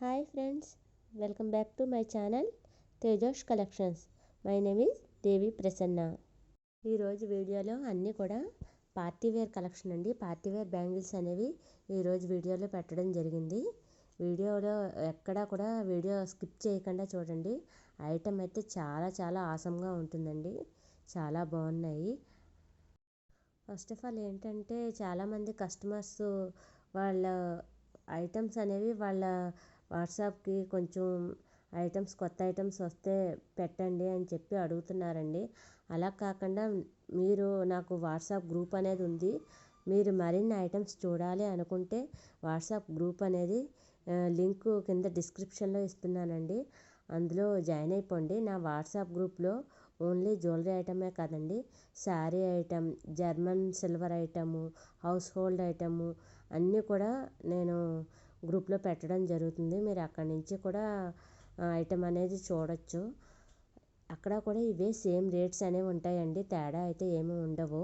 Hi friends welcome back to my channel Tejosh collections my name is Devi Prasanna ఈరోజు వీడియోలో అన్నీ కూడా party wear collection అండి. Party wear bangles అనేవి ఈరోజు వీడియోలో పెట్టడం జరిగింది. వీడియోలో ఎక్కడా కూడా వీడియో స్కిప్ చేయకుండా చూడండి. ఐటమ్ అయితే చాలా చాలా ఆసంగా ఉంటుందండి. చాలా బాగున్నాయి. ఫస్ట్ ఆఫ్ ఆల్ ఏంటంటే చాలామంది కస్టమర్స్ వాళ్ళ ఐటమ్స్ అనేవి వాళ్ళ వాట్సాప్కి కొంచెం ఐటమ్స్ కొత్త ఐటమ్స్ వస్తే పెట్టండి అని చెప్పి అడుగుతున్నారండి. అలా కాకుండా మీరు నాకు వాట్సాప్ గ్రూప్ అనేది ఉంది. మీరు మరిన్ని ఐటమ్స్ చూడాలి అనుకుంటే వాట్సాప్ గ్రూప్ అనేది లింక్ కింద డిస్క్రిప్షన్లో ఇస్తున్నానండి. అందులో జాయిన్ అయిపోండి. నా వాట్సాప్ గ్రూప్లో ఓన్లీ జ్యువెలరీ ఐటమే కాదండి sari item German silver item household item అన్నీ కూడా నేను గ్రూప్లో పెట్టడం జరుగుతుంది. మీరు అక్కడి నుంచి కూడా ఐటమ్ అనేది చూడొచ్చు. అక్కడ కూడా ఇవే సేమ్ రేట్స్ అనేవి ఉంటాయండి. తేడా అయితే ఏమీ ఉండవు.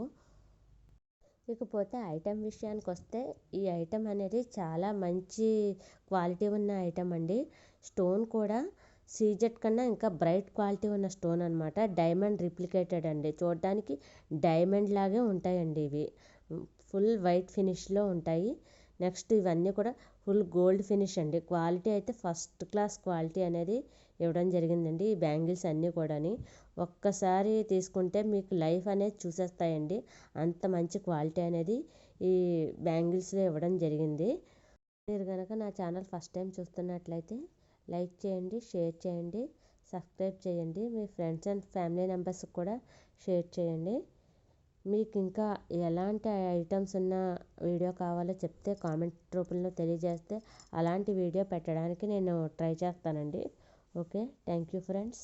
ఇకపోతే ఐటమ్ విషయానికి వస్తే ఈ ఐటెం అనేది చాలా మంచి క్వాలిటీ ఉన్న ఐటెం అండి. స్టోన్ కూడా సీజెట్ కన్నా ఇంకా బ్రైట్ క్వాలిటీ ఉన్న స్టోన్ అనమాట డైమండ్ రిప్లికేటెడ్ అండి. చూడడానికి డైమండ్ లాగే ఉంటాయండి ఇవి. ఫుల్ వైట్ ఫినిష్లో ఉంటాయి. నెక్స్ట్ ఇవన్నీ కూడా ఫుల్ గోల్డ్ ఫినిష్ అండి. క్వాలిటీ అయితే ఫస్ట్ క్లాస్ క్వాలిటీ అనేది ఇవ్వడం జరిగిందండి. ఈ బ్యాంగిల్స్ అన్నీ కూడాని ఒక్కసారి తీసుకుంటే మీకు లైఫ్ అనేది చూసేస్తాయండి. అంత మంచి క్వాలిటీ అనేది ఈ బ్యాంగిల్స్లో ఇవ్వడం జరిగింది. మీరు కనుక నా ఛానల్ ఫస్ట్ టైం చూస్తున్నట్లయితే లైక్ చేయండి షేర్ చేయండి సబ్స్క్రైబ్ చేయండి. మీ ఫ్రెండ్స్ అండ్ ఫ్యామిలీ మెంబర్స్కి కూడా షేర్ చేయండి. మీకు ఇంకా ఎలాంటి ఐటమ్స్ ఉన్న వీడియో కావాలో చెప్తే కామెంట్ రూపంలో తెలియజేస్తే అలాంటి వీడియో పెట్టడానికి నేను ట్రై చేస్తానండి. Okay thank you friends.